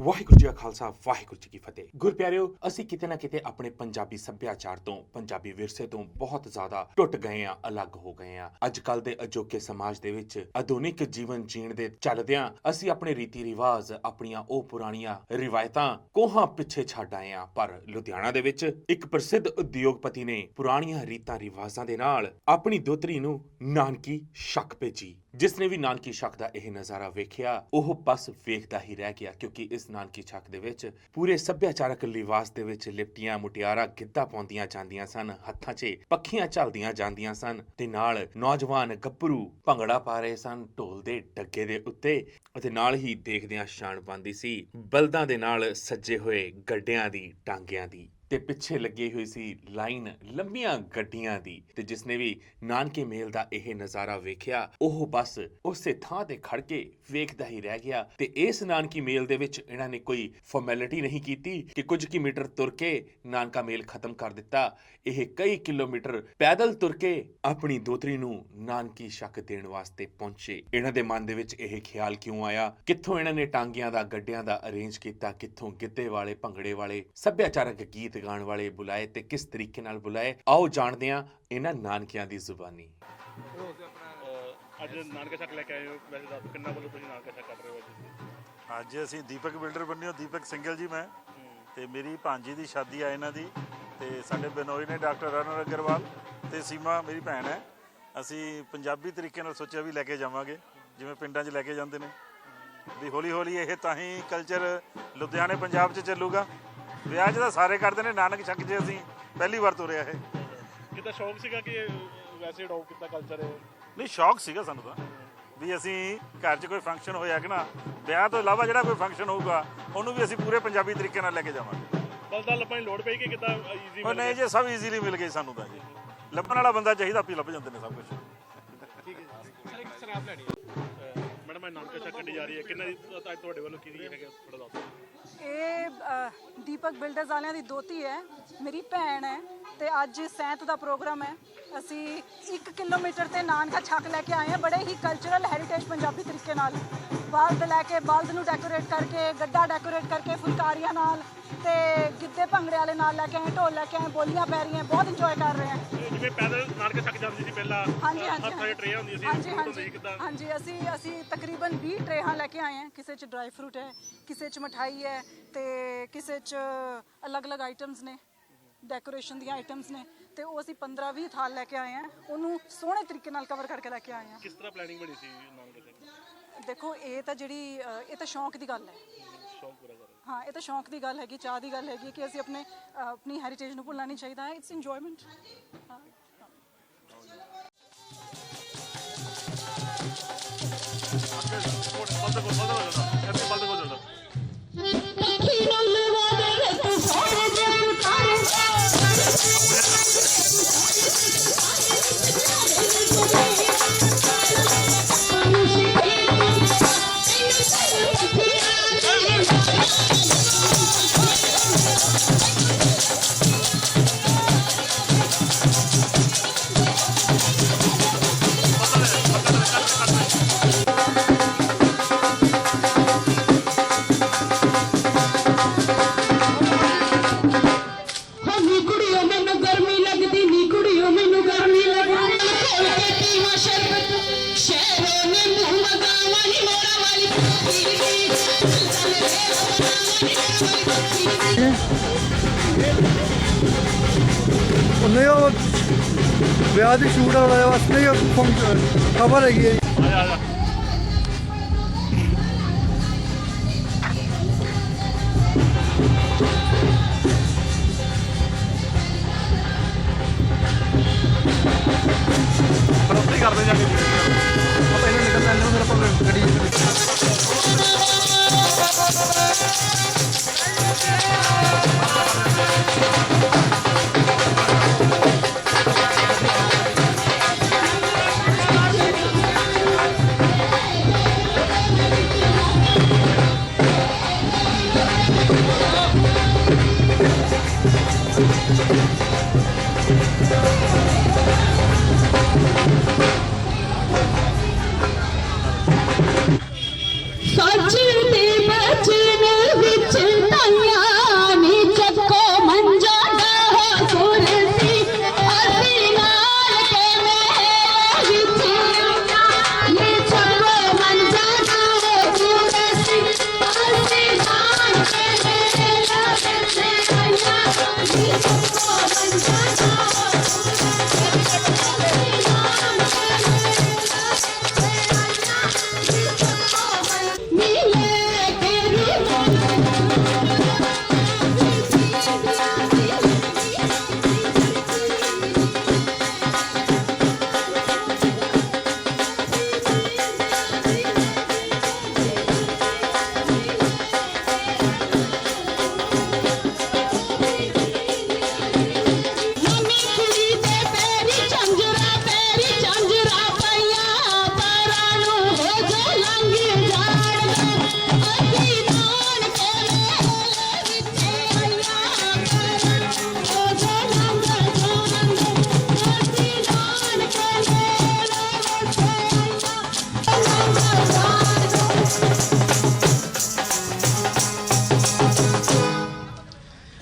ਵਾਹਿਗੁਰੂ ਜੀ ਕਾ ਖਾਲਸਾ, ਵਾਹਿਗੁਰੂ ਜੀ ਕੀ ਫਤਿਹ। ਗੁਰਪਿਆਰਿਓ, ਅਸੀਂ ਕਿਤੇ ਨਾ ਕਿਤੇ ਆਪਣੇ ਪੰਜਾਬੀ ਸੱਭਿਆਚਾਰ ਤੋਂ, ਪੰਜਾਬੀ ਵਿਰਸੇ ਤੋਂ ਬਹੁਤ ਜ਼ਿਆਦਾ ਟੁੱਟ ਗਏ ਆ ਅਲੱਗ ਹੋ ਗਏ ਆ ਅੱਜ ਕੱਲ ਦੇ ਅਜੋਕੇ ਸਮਾਜ ਦੇ ਵਿੱਚ ਆਧੁਨਿਕ ਜੀਵਨ ਜੀਣ ਦੇ ਚੱਲਦਿਆਂ ਅਸੀਂ ਆਪਣੇ ਰੀਤੀ ਰਿਵਾਜ, ਆਪਣੀਆਂ ਉਹ ਪੁਰਾਣੀਆਂ ਰਿਵਾਇਤਾਂ ਕੋਹਾਂ ਪਿੱਛੇ ਛੱਡ ਆਏ ਆ ਪਰ ਲੁਧਿਆਣਾ ਦੇ ਵਿੱਚ ਇੱਕ ਪ੍ਰਸਿੱਧ ਉਦਯੋਗਪਤੀ ਨੇ ਪੁਰਾਣੀਆਂ ਰੀਤਾਂ ਰਿਵਾਜਾਂ ਦੇ ਨਾਲ ਆਪਣੀ ਦੋਤਰੀ ਨੂੰ ਨਾਨਕੀ ਸ਼ੱਕ ਭੇਜੀ। ਜਿਸ ਨੇ ਵੀ ਨਾਨਕੀ ਛੱਕ ਦਾ ਇਹ ਨਜ਼ਾਰਾ ਵੇਖਿਆ, ਉਹ ਬਸ ਵੇਖਦਾ ਹੀ ਰਹਿ ਗਿਆ ਕਿਉਂਕਿ ਇਸ ਨਾਨਕੀ ਛੱਕ ਦੇ ਵਿੱਚ ਪੂਰੇ ਸੱਭਿਆਚਾਰਕ ਲਿਵਾਸ ਦੇ ਵਿੱਚ ਲਿਪਟੀਆਂ, ਮੁਟਿਆਰਾਂ, ਗਿੱਧਾ ਪਾਉਂਦੀਆਂ ਜਾਂਦੀਆਂ ਸਨ, ਹੱਥਾਂ 'ਚ ਪੱਖੀਆਂ ਚੱਲਦੀਆਂ ਜਾਂਦੀਆਂ ਸਨ ਤੇ ਨਾਲ ਨੌਜਵਾਨ ਗੱਭਰੂ ਭੰਗੜਾ ਪਾ ਰਹੇ ਸਨ, ਢੋਲ ਦੇ ਡੱਗੇ ਦੇ ਉੱਤੇ ਅਤੇ ਨਾਲ ਹੀ ਦੇਖਦਿਆਂ ਸ਼ਾਨ ਪਾਉਂਦੀ ਸੀ ਬਲਦਾਂ ਦੇ ਨਾਲ ਸੱਜੇ ਹੋਏ ਗੱਡਿਆਂ ਦੀ ਟਾਂਗਿਆਂ ਦੀ। ਤੇ ਪਿੱਛੇ ਲੱਗੀ ਹੋਈ ਸੀ ਲਾਈਨ ਲੰਬੀਆਂ ਗੱਡੀਆਂ ਦੀ ਤੇ ਜਿਸਨੇ ਵੀ ਨਾਨਕੇ ਮੇਲ ਦਾ ਇਹ ਨਜ਼ਾਰਾ ਵੇਖਿਆ, ਉਹ ਬਸ ਉਸੇ ਥਾਂ ਤੇ ਖੜ ਕੇ ਵੇਖਦਾ ਹੀ ਰਹਿ ਗਿਆ ਤੇ ਇਸ ਨਾਨਕੀ ਮੇਲ ਦੇ ਵਿੱਚ ਇਹਨਾਂ ਨੇ ਕੋਈ ਫਾਰਮੈਲਿਟੀ ਨਹੀਂ ਕੀਤੀ ਕਿ ਕੁਝ ਮੀਟਰ ਤੁਰ ਕੇ ਨਾਨਕਾ ਮੇਲ ਖਤਮ ਕਰ ਦਿੱਤਾ। ਇਹ ਕਈ ਕਿਲੋਮੀਟਰ ਪੈਦਲ ਤੁਰ ਕੇ ਆਪਣੀ ਦੋਤਰੀ ਨੂੰ ਨਾਨਕੀ ਸ਼ੱਕ ਦੇਣ ਵਾਸਤੇ ਪਹੁੰਚੇ। ਇਹਨਾਂ ਦੇ ਮਨ ਦੇ ਵਿੱਚ ਇਹ ਖਿਆਲ ਕਿਉਂ ਆਇਆ? ਕਿੱਥੋਂ ਇਹਨਾਂ ਨੇ ਟਾਂਗਿਆਂ ਦਾ, ਗੱਡਿਆਂ ਦਾ ਅਰੇਂਜ ਕੀਤਾ? ਕਿੱਥੋਂ ਗਿੱਧੇ ਵਾਲੇ, ਭੰਗੜੇ ਵਾਲੇ ਸੱਭਿਆਚਾਰਕ ਗੀਤ ਗਾਉਣ ਵਾਲੇ ਬੁਲਾਏ ਤੇ ਕਿਸ ਤਰੀਕੇ ਨਾਲ ਬੁਲਾਏ? ਆਓ ਜਾਣਦੇ ਹਾਂ ਇਹਨਾਂ ਨਾਨਕਿਆਂ ਦੀ ਜ਼ੁਬਾਨੀ। ਅੱਜ ਨਾਨਕਾ ਚੱਕ ਲੈ ਕੇ ਆਏ ਹੋ। ਵੈਸੇ ਦੱਸ ਕਿੰਨਾ ਵੱਲੋਂ ਤੁਸੀਂ ਨਾਨਕਾ ਚੱਕ ਕਰ ਰਹੇ ਹੋ ਅੱਜ? ਅੱਜ ਅਸੀਂ ਦੀਪਕ ਬਿਲਡਰ ਬੰਨਿਓ ਦੀਪਕ ਸਿੰਗਲ ਜੀ ਮੈਂ। ਤੇ ਮੇਰੀ ਭਾਂਜੀ ਦੀ ਸ਼ਾਦੀ ਆ ਇਹਨਾਂ ਦੀ। ਤੇ ਸਾਡੇ ਬਨੋਈ ਨੇ ਡਾਕਟਰ ਰਣਰ ਅਗਰਵਾਲ ਤੇ ਸੀਮਾ ਮੇਰੀ ਭੈਣ ਹੈ। ਅਸੀਂ ਪੰਜਾਬੀ ਤਰੀਕੇ ਨਾਲ ਸੋਚਿਆ ਵੀ ਲੈ ਕੇ ਜਾਵਾਂਗੇ। ਜਿਵੇਂ ਪਿੰਡਾਂ 'ਚ ਲੈ ਕੇ ਜਾਂਦੇ ਨੇ। ਵੀ ਹੌਲੀ ਹੌਲੀ ਇਹ ਤਾਂ ਹੀ ਕਲਚਰ ਲੁਧਿਆਣੇ ਪੰਜਾਬ 'ਚ ਚੱਲੂਗਾ। ਵਿਆਹ 'ਚ ਤਾਂ ਸਾਰੇ ਕਰਦੇ ਨੇ ਨਾਨਕ ਛੱਕ 'ਚ ਅਸੀਂ ਪਹਿਲੀ ਵਾਰ ਤੁਰਿਆ ਇਹ। ਕਿਤਾ ਸ਼ੌਕ ਸੀਗਾ ਕਿ ਵੈਸੇ ਅਡਾਪਟ ਕੀਤਾ ਕਲਚਰ ਹੈ ਨਹੀਂ ਸ਼ੌਕ ਸੀਗਾ ਸਾਨੂੰ ਤਾਂ। ਵੀ ਅਸੀਂ ਘਰ 'ਚ ਕੋਈ ਫੰਕਸ਼ਨ ਹੋਇਆ ਕਿ ਨਾ ਵਿਆਹ ਤੋਂ ਇਲਾਵਾ ਜਿਹੜਾ ਕੋਈ ਫੰਕਸ਼ਨ ਹੋਊਗਾ ਉਹਨੂੰ ਵੀ ਅਸੀਂ ਪੂਰੇ ਪੰਜਾਬੀ ਤਰੀਕੇ ਨਾਲ ਲੈ ਕੇ ਜਾਵਾਂਗੇ। ਲੱਭਣ ਦੀ ਲੋੜ ਪਈ ਕਿ ਕਿਤਾ ਈਜ਼ੀ ਉਹ ਨਹੀਂ ਜੇ ਸਭ ਈਜ਼ੀਲੀ ਮਿਲ ਗਏ ਸਾਨੂੰ ਤਾਂ ਜੀ। ਲੱਭਣ ਵਾਲਾ ਬੰਦਾ ਚਾਹੀਦਾ ਆਪੇ ਲੱਭ ਜਾਂਦੇ ਨੇ ਸਭ ਕੁਝ ਮੈਡਮ ਮੈਂ ਨਾਨਕਾ ਚੱਕ ਕੱਢੀ ਜਾ ਰਹੀ ਹੈ। ਕਿੰਨਾ ਦੀ ਅੱਜ ਤੁਹਾਡੇ ਵੱਲੋਂ ਕੀ ਹੈਗਾ ਥੋੜਾ ਦੱਸੋ। ਇਹ ਅ, ਦੀਪਕ ਬਿਲਡਰਸ ਵਾਲਿਆਂ ਦੀ ਦੋਤੀ ਹੈ। ਮੇਰੀ ਭੈਣ ਹੈ। ਤੇ ਅੱਜ ਸੈਂਤ ਦਾ ਪ੍ਰੋਗਰਾਮ ਹੈ। ਅਸੀਂ 1 ਕਿਲੋਮੀਟਰ ਤੇ ਨਾਨਕਾ ਛੱਕ ਲੈ ਕੇ ਆਏ ਹਾਂ। ਬੜੇ ਹੀ ਕਲਚਰਲ ਹੈਰੀਟੇਜ ਪੰਜਾਬੀ ਤਰੀਕੇ ਨਾਲ। ਬਲਦ ਲੈ ਕੇ ਬਲਦ ਨੂੰ ਡੈਕੋਰੇਟ ਕਰਕੇ ਗੱਡਾ ਡੈਕੋਰੇਟ ਕਰਕੇ ਫੁਲਕਾਰੀਆਂ ਨਾਲ ਤੇ ਗਿੱਧੇ ਭੰਗੜੇ ਵਾਲੇ ਨਾਲ ਲੈ ਕੇ ਆਏ ਢੋਲ ਲੈ ਕੇ ਆਏ ਬੋਲੀਆਂ ਪੈ ਰਹੀਆਂ ਬਹੁਤ ਇੰਜੋਏ ਕਰ ਰਹੇ ਹਾਂ। ਜਿਵੇਂ ਪੈਦਲ ਨਾਨਕਾ ਚੱਕ ਜਾਂਦੀ ਸੀ ਪਹਿਲਾਂ ਹਾਂਜੀ ਹਾਂਜੀ ਟਰੇ ਹੁੰਦੀ ਸੀ ਹਾਂਜੀ ਹਾਂਜੀ। ਹਾਂਜੀ ਅਸੀਂ ਅਸੀਂ ਤਕਰੀਬਨ 20 ਟਰੇਹਾਂ ਲੈ ਕੇ ਆਏ ਹਾਂ। ਕਿਸੇ ਚ ਡਰਾਈ ਫਰੂਟ ਹੈ ਕਿਸੇ ਚ ਮਠਾਈ ਹੈ ਤੇ ਕਿਸੇ ਚ ਅਲੱਗ-ਅਲੱਗ ਆਈਟਮਸ ਨੇ। ਡੈਕੋਰੇਸ਼ਨ ਦੀਆਂ ਆਈਟਮਸ ਨੇ ਤੇ ਉਹ ਅਸੀਂ 15-20 ਥਾਲ ਲੈ ਕੇ ਆਏ ਹਾਂ ਉਹਨੂੰ ਸੋਹਣੇ ਤਰੀਕੇ ਨਾਲ ਕਵਰ ਕਰਕੇ ਲੈ ਕੇ ਆਏ ਹਾਂ ਕਿਸ ਤਰ੍ਹਾਂ ਪਲੈਨਿੰਗ ਬਣੀ ਸੀ ਦੇਖੋ ਇਹ ਤਾਂ ਜਿਹੜੀ ਅ, ਇਹ ਤਾਂ ਸ਼ੌਂਕ ਦੀ ਗੱਲ ਹੈ। ਸ਼ੌਕ ਪੂਰਾ ਕਰ। ਹਾਂ ਇਹ ਤਾਂ ਸ਼ੌਂਕ ਦੀ ਗੱਲ ਹੈਗੀ ਚਾਹ ਦੀ ਗੱਲ ਹੈਗੀ ਕਿ ਅਸੀਂ ਆਪਣੇ ਅ, ਆਪਣੀ ਹੈਰੀਟੇਜ ਨੂੰ ਭੁੱਲਣਾ ਨਹੀਂ ਚਾਹੀਦਾ। ਇਟਸ ਇੰਜੋਇਮੈਂਟ ਨਹੀਂ ਉਹ ਵਿਆਹ ਦੀ ਸ਼ੂਟ ਵਾਲੇ ਵਾਸਤੇ ਹੀ ਖਬਰ ਹੈਗੀ ਹੈ ਆ ਜਾ ਕੇ।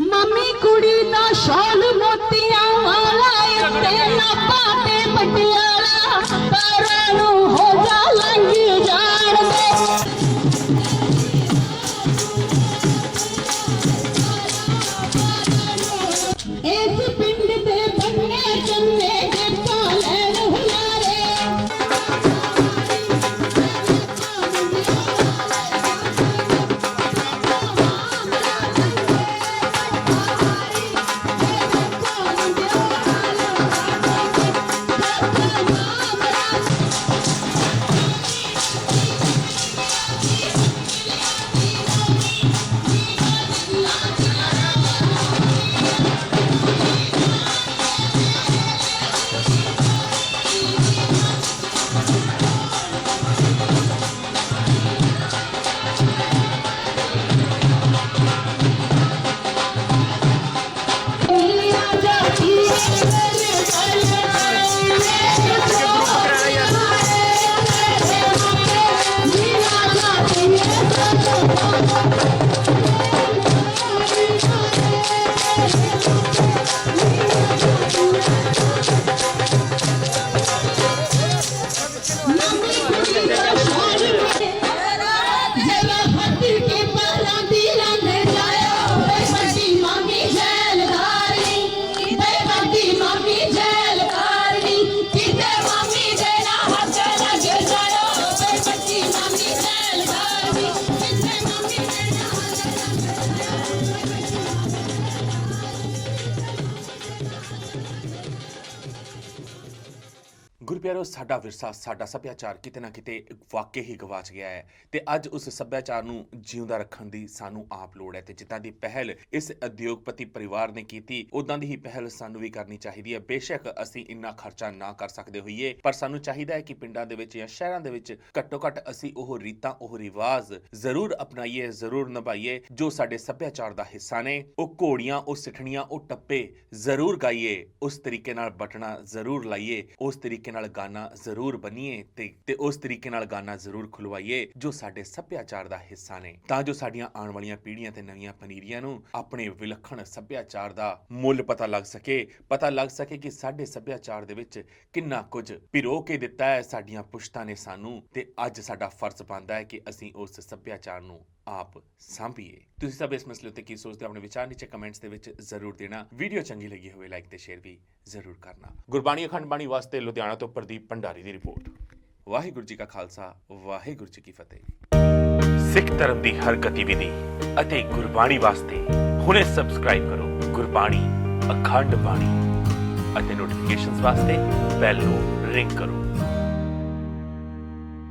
ਮੰਮੀ ਕੁੜੀ ਦਾ ਸ਼ਾਲ ਮੋਤੀਆਂ ਵਾਲਾ, ਇੱਥੇ ਨਾ ਪਾਤੇ ਪਟਿਆਲਾ, ਪਰਾਂ ਨੂੰ ਹੋ ਜਾ ਲੰਘ ਜਾਣ ਦੇ। ਇਸ ਪਿੰਡ ਦੇ ਬੰਨੇ ਚੰਨੇ ਗੁਰਪਿਆਰੋ ਸਾਡਾ ਵਿਰਸਾ, ਸਾਡਾ ਸੱਭਿਆਚਾਰ ਕਿਤੇ ਨਾ ਕਿਤੇ ਵਾਕਈ ਹੀ ਗਵਾਚ ਗਿਆ ਹੈ ਤੇ ਅੱਜ ਉਸ ਸੱਭਿਆਚਾਰ ਨੂੰ ਜਿਉਂਦਾ ਰੱਖਣ ਦੀ ਸਾਨੂੰ ਆਪ ਲੋੜ ਹੈ ਤੇ ਜਿੱਦਾਂ ਦੀ ਪਹਿਲ ਇਸ ਉਦਯੋਗਪਤੀ ਪਰਿਵਾਰ ਨੇ ਕੀਤੀ ਉਦਾਂ ਦੀ ਹੀ ਪਹਿਲ ਸਾਨੂੰ ਵੀ ਕਰਨੀ ਚਾਹੀਦੀ ਹੈ। ਬੇਸ਼ੱਕ ਅਸੀਂ ਇੰਨਾ ਖਰਚਾ ਨਾ ਕਰ ਸਕਦੇ ਹੋਈਏ, ਪਰ ਸਾਨੂੰ ਚਾਹੀਦਾ ਹੈ ਕਿ ਪਿੰਡਾਂ ਦੇ ਵਿੱਚ ਜਾਂ ਸ਼ਹਿਰਾਂ ਦੇ ਵਿੱਚ ਘੱਟੋ ਘੱਟ ਅਸੀਂ ਉਹ ਰੀਤਾਂ, ਉਹ ਰਿਵਾਜ ਜ਼ਰੂਰ ਅਪਣਾਈਏ, ਜ਼ਰੂਰ ਨਿਭਾਈਏ, ਜੋ ਸਾਡੇ ਸੱਭਿਆਚਾਰ ਦਾ ਹਿੱਸਾ ਨੇ। ਉਹ ਘੋੜੀਆਂ, ਉਹ ਸਿੱਠਣੀਆਂ, ਉਹ ਟੱਪੇ ਜ਼ਰੂਰ ਗਾਈਏ, ਉਸ ਤਰੀਕੇ ਨਾਲ ਬਟਣਾ ਜ਼ਰੂਰ ਲਾਈਏ, ਉਸ ਤਰੀਕੇ ਨਾਲ ਗਾਣਾ ਜ਼ਰੂਰ ਬਣੀਏ ਤੇ ਤੇ ਉਸ ਤਰੀਕੇ ਨਾਲ ਗਾਣਾ ਜ਼ਰੂਰ ਖੁਲਵਾਈਏ ਜੋ ਸਾਡੇ ਸੱਭਿਆਚਾਰ ਦਾ ਹਿੱਸਾ ਨੇ। ਤਾਂ ਜੋ ਸਾਡੀਆਂ ਆਉਣ ਵਾਲੀਆਂ ਪੀੜ੍ਹੀਆਂ ਤੇ ਨਵੀਆਂ ਪਨੀਰੀਆਂ ਨੂੰ ਆਪਣੇ ਵਿਲੱਖਣ ਸੱਭਿਆਚਾਰ ਦਾ ਮੁੱਲ ਪਤਾ ਲੱਗ ਸਕੇ। ਪਤਾ ਲੱਗ ਸਕੇ ਕਿ ਸਾਡੇ ਸੱਭਿਆਚਾਰ ਦੇ ਵਿੱਚ ਕਿੰਨਾ ਕੁਝ ਪਿਰੋ ਕੇ ਦਿੱਤਾ ਹੈ ਸਾਡੀਆਂ ਪੁਸ਼ਤਾਂ ਨੇ ਸਾਨੂੰ। ਤੇ ਅੱਜ ਸਾਡਾ ਫਰਜ਼ ਬਣਦਾ ਹੈ ਕਿ ਅਸੀਂ ਉਸ ਸੱਭਿਆਚਾਰ ਨੂੰ ਆਪ ਸਾਂਭੀਏ। ਤੁਸੀਂ ਸਭ ਇਸ ਮਸਲੇ ਉੱਤੇ ਕੀ ਸੋਚਦੇ ਹੋ, ਆਪਣੇ ਵਿਚਾਰ ਨੀਚੇ ਕਮੈਂਟਸ ਦੇ ਵਿੱਚ ਜ਼ਰੂਰ ਦੇਣਾ। ਵੀਡੀਓ ਚੰਗੀ ਲੱਗੀ ਹੋਵੇ ਲਾਈਕ ਤੇ ਸ਼ੇਅਰ ਵੀ ਜ਼ਰੂਰ ਕਰਨਾ। ਗੁਰਬਾਣੀ ਅਖੰਡ ਬਾਣੀ ਵਾਸਤੇ ਲੁਧਿਆਣਾ ਤੋਂ ਪ੍ਰਦੀਪ ਭੰਡਾਰੀ ਦੀ ਰਿਪੋਰਟ। ਵਾਹਿਗੁਰੂ ਜੀ ਕਾ ਖਾਲਸਾ, ਵਾਹਿਗੁਰੂ ਜੀ ਕੀ ਫਤਿਹ। ਸਿੱਖ ਧਰਮ ਦੀ ਹਰ ਗਤੀਵਿਧੀ ਅਤੇ ਗੁਰਬਾਣੀ ਵਾਸਤੇ ਹੁਣੇ ਸਬਸਕ੍ਰਾਈਬ ਕਰੋ ਗੁਰਬਾਣੀ ਅਖੰਡ ਬਾਣੀ ਅਤੇ ਨੋਟੀਫਿਕੇਸ਼ਨਸ ਵਾਸਤੇ ਬੈਲ ਨੂੰ ਰਿੰਗ ਕਰੋ।